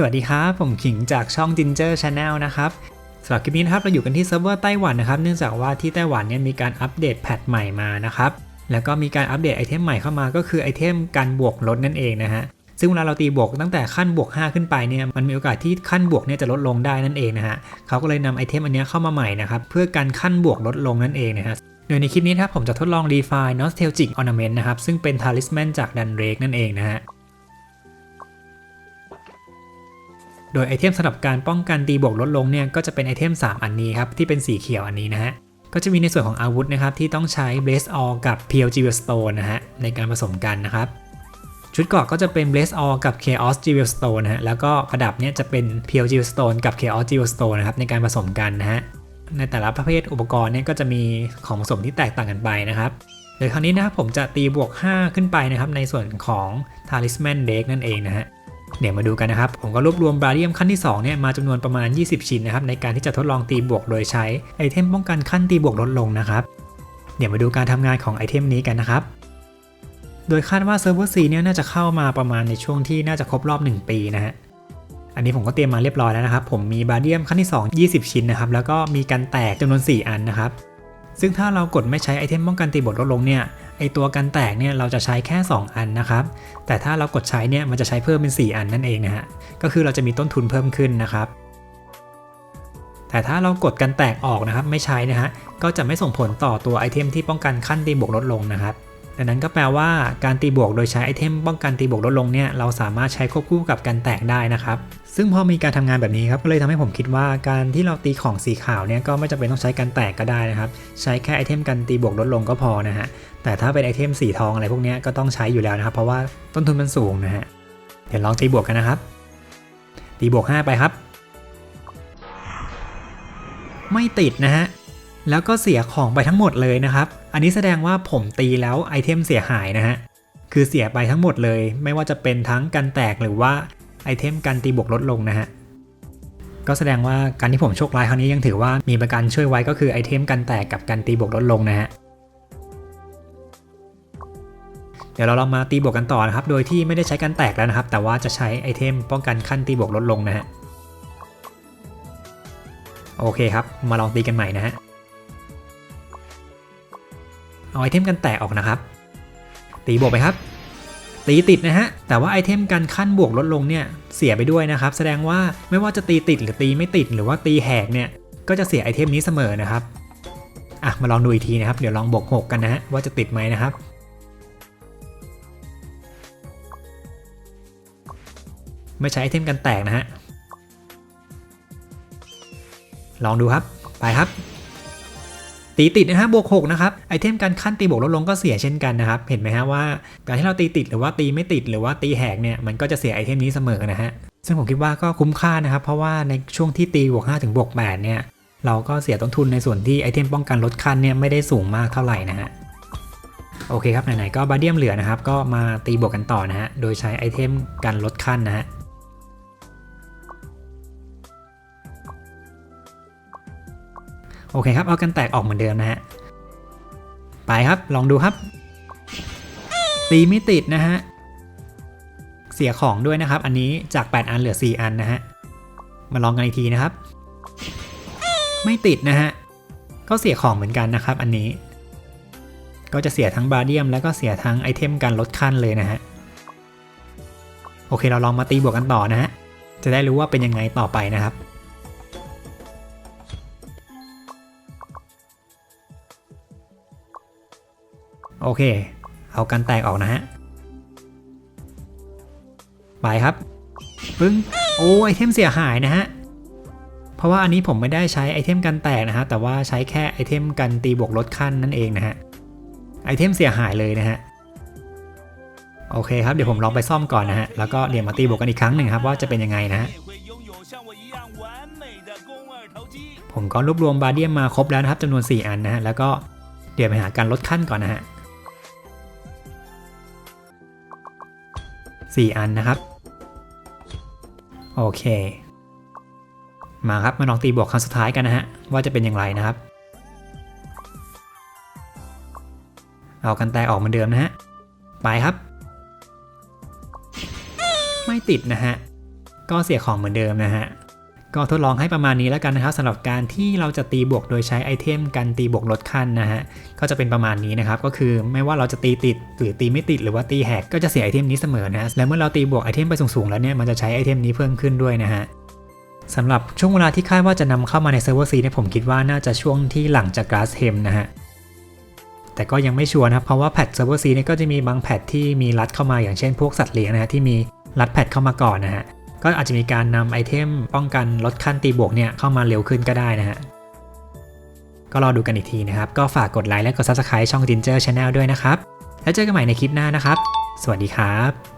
สวัสดีครับ ผมขิงจากช่อง Ginger Channel นะครับสำหรับคลิปนี้นะครับเราอยู่กันที่เซิร์ฟเวอร์ไต้หวันนะครับ เนื่องจากว่าที่ไต้หวันเนี่ยมีการอัปเดตแพทใหม่มานะครับ แล้วก็มีการอัปเดตไอเทมใหม่เข้ามาก็คือไอเทมการบวกลดนั่นเองนะฮะ ซึ่งเวลาเราตีบวกตั้งแต่ขั้นบวก 5 ขึ้นไปเนี่ย มันมีโอกาสที่ขั้นบวกเนี่ยจะลดลงได้นั่นเองนะฮะเขาก็เลยนำไอเทมอันนี้เข้ามาใหม่นะครับ เพื่อการขั้นบวกลดลงนั่นเองนะฮะ โดยในคลิปนี้นะครับผมจะทดลอง Define Nostalgic Ornament นะครับ ซึ่งเป็น Talisman จากดันเรกนั่นเองนะฮะ โดยไอเทมสำหรับการป้องกันตีบวกลดลงเนี่ยก็จะเป็นไอเทม 3 อันนี้ครับที่เป็นสีเขียวอันนี้นะฮะก็จะมีในส่วนของอาวุธนะครับที่ต้องใช้ Blaze All กับ PLG Stone นะฮะในการผสมกันนะครับชุดเกราะก็จะเป็น Blaze All กับ Chaos Jewel Stone นะฮะแล้วก็ประดับเนี่ยจะเป็น PLG Stone กับ Chaos Jewel Stone นะครับในการผสมกันนะฮะในแต่ละประเภทอุปกรณ์เนี่ยก็จะมีของผสมที่แตกต่างกันไปนะครับโดยครั้งนี้นะครับผมจะตีบวก 5 ขึ้นไปนะครับในส่วนของ Talisman Deck นั่นเองนะฮะ เดี๋ยวมาดูกันนะครับ ผมก็รวบรวมบาเรียมขั้นที่2เนี่ยมาจำนวนประมาณ 20 ชิ้นนะครับในการที่จะทดลองตีบวกโดยใช้ไอเทมป้องกันขั้นตีบวกลดลงนะครับ เดี๋ยวมาดูการทำงานของไอเทมนี้กันนะครับ โดยคาดว่าเซิร์ฟเวอร์ซีเนี่ยน่าจะเข้ามาประมาณในช่วงที่น่าจะครบรอบ 1 ปีนะฮะอันนี้ผมก็เตรียมมาเรียบร้อยแล้วนะครับ ผมมีบาเรียมขั้นที่ 2 20 ชิ้นนะครับ แล้วก็มีการแตกจำนวน 4 อันนะครับ ซึ่งถ้าเรากดไม่ใช้ไอเทมป้องกันตีบวกลดลงเนี่ย ไอตัวกันแตกเนี่ยเราจะใช้แค่ 2 อันนะครับ แต่ถ้าเรากดใช้เนี่ยมันจะใช้เพิ่มเป็น 4 อันนั่นเองนะฮะ ก็คือเราจะมีต้นทุนเพิ่มขึ้นนะครับ แต่ถ้าเรากดกันแตกออกนะครับ ไม่ใช้นะฮะ ก็จะไม่ส่งผลต่อตัวไอเทมที่ป้องกันขั้นตีบวกลดลงนะครับดังนั้นก็แปลว่าการตีบวกโดยใช้ไอเทมป้องกันตีบวกลดลงเนี่ยเราสามารถใช้ควบคู่กับการแตกได้นะครับ ซึ่งพอมีการทำงานแบบนี้ครับก็เลยทำให้ผมคิดว่าการที่เราตีของสีขาวเนี่ยก็ไม่จำเป็นต้องใช้การแตกก็ได้นะครับ ใช้แค่ไอเทมกันตีบวกลดลงก็พอนะฮะ แต่ถ้าเป็นไอเทมสีทองอะไรพวกนี้ก็ต้องใช้อยู่แล้วนะครับ เพราะว่าต้นทุนมันสูงนะฮะ เดี๋ยวลองตีบวกกันนะครับ ตีบวก 5 ไปครับ ไม่ติดนะฮะ แล้วก็เสียของไปทั้งหมดเลยนะครับ อันนี้แสดงว่าผมตีแล้วไอเทมเสียหายนะฮะ คือเสียไปทั้งหมดเลย ไม่ว่าจะเป็นทั้งกันแตกหรือว่าไอเทมกันตีบวกลดลงนะฮะก็แสดงว่าการที่ผมโชคร้ายครั้งนี้ยังถือว่ามีประกันช่วยไว้ก็คือไอเทมกันแตกกับกันตีบวกลดลงนะฮะ ดี๋ยวเราลองมาตีบวกกันต่อนะครับ โดยที่ไม่ได้ใช้กันแตกแล้วนะครับ แต่ว่าจะใช้ไอเทมป้องกันขั้นตีบวกลดลงนะฮะ โอเคครับ มาลองตีกันใหม่นะฮะ เอาไอเทมกันแตกออกนะครับ ตีบวกไปครับ ตีติดนะฮะ แต่ว่าไอเทมกันขั้นบวกลดลงเนี่ยเสียไปด้วยนะครับ แสดงว่าไม่ว่าจะตีติดหรือตีไม่ติดหรือว่าตีแหกเนี่ยก็จะเสียไอเทมนี้เสมอนะครับ อะมาลองดูอีกทีนะครับ เดี๋ยวลองบวก6กันนะฮะว่าจะติดไหมนะครับ ไม่ใช้ไอเทมกันแตกนะฮะ ลองดูครับ ไปครับ ตีติดนะฮะบวก6นะครับ ไอเทมการขั้นตีบวกลดลงก็เสียเช่นกันนะครับ เห็นไหมฮะว่า การที่เราตีติดหรือว่าตีไม่ติดหรือว่าตีแหกเนี่ย มันก็จะเสียไอเทมนี้เสมอนะฮะ ซึ่งผมคิดว่าก็คุ้มค่านะครับ เพราะว่าในช่วงที่ตีบวก5ถึงบวก8เนี่ย เราก็เสียต้นทุนในส่วนที่ไอเทมป้องกันลดขั้นเนี่ยไม่ได้สูงมากเท่าไหร่นะฮะโอเคครับไหนๆก็บาเดียมเหลือนะครับ ก็มาตีบวกกันต่อนะฮะ โดยใช้ไอเทมกันลดขั้นนะฮะ โอเคครับ เอากันแตกออกเหมือนเดิมนะฮะ ไปครับ ลองดูครับ ตีไม่ติดนะฮะ เสียของด้วยนะครับ อันนี้จาก 8 อันเหลือ 4 อันนะฮะ มาลองกันอีกทีนะครับ ไม่ติดนะฮะ ก็เสียของเหมือนกันนะครับ อันนี้ ก็จะเสียทั้งบาเดียม แล้วก็เสียทั้งไอเทมการลดขั้นเลยนะฮะ โอเค เราลองมาตีบวกกันต่อนะฮะ จะได้รู้ว่าเป็นยังไงต่อไปนะครับ โอเค เอากันแตกออกนะฮะ ไปครับ ปึ้ง โอ้ไอเทมเสียหายนะฮะ เพราะว่าอันนี้ผมไม่ได้ใช้ไอเทมกันแตกนะฮะ แต่ว่าใช้แค่ไอเทมกันตีบวกลดขั้นนั่นเองนะฮะ ไอเทมเสียหายเลยนะฮะ โอเคครับ เดี๋ยวผมลองไปซ่อมก่อนนะฮะ แล้วก็เดี๋ยวมาตีบวกกันอีกครั้งหนึ่งครับว่าจะเป็นยังไงนะฮะผมก็รวบรวมบาเดียมมาครบแล้วนะครับจำนวน 4 อันนะฮะ แล้วก็เดี๋ยวไปหาการลดขั้นก่อนนะฮะ 4 อันนะครับ โอเค มาครับมาลองตีบวกครั้งสุดท้ายกันนะฮะ ว่าจะเป็นอย่างไรนะครับ เอากันแต่ออกเหมือนเดิมนะฮะ ไปครับ ไม่ติดนะฮะ ก็เสียของเหมือนเดิมนะฮะ ก็ทดลองให้ประมาณนี้แล้วกันนะครับสำหรับการที่เราจะตีบวกโดยใช้ไอเทมการตีบวกลดขั้นนะฮะก็จะเป็นประมาณนี้นะครับก็คือไม่ว่าเราจะตีติดหรือตีไม่ติดหรือว่าตีแหกก็จะเสียไอเทมนี้เสมอนะฮะและเมื่อเราตีบวกไอเทมไปสูงๆแล้วเนี่ยมันจะใช้ไอเทมนี้เพิ่มขึ้นด้วยนะฮะสำหรับช่วงเวลาที่คาดว่าจะนำเข้ามาในเซิร์ฟเวอร์ซีเนี่ยผมคิดว่าน่าจะช่วงที่หลังจากกราสเฮมนะฮะแต่ก็ยังไม่ชัวร์นะเพราะว่าแพทเซิร์ฟเวอร์ซีเนี่ยก็จะมีบางแพทที่มีรัดเข้ามาอย่างเช่นพวกสัตว์เลี้ยงนะฮะที่มีรัดแพทเข้ามาก่อนนะฮะ ก็อาจจะมีการนำไอเทมป้องกันลดขั้นตีบวกเนี่ยเข้ามาเร็วขึ้นก็ได้นะฮะก็รอดูกันอีกทีนะครับ ก็ฝากกดไลค์และกด Subscribe ช่อง Ginger Channel ด้วยนะครับ แล้วเจอกันใหม่ในคลิปหน้านะครับ สวัสดีครับ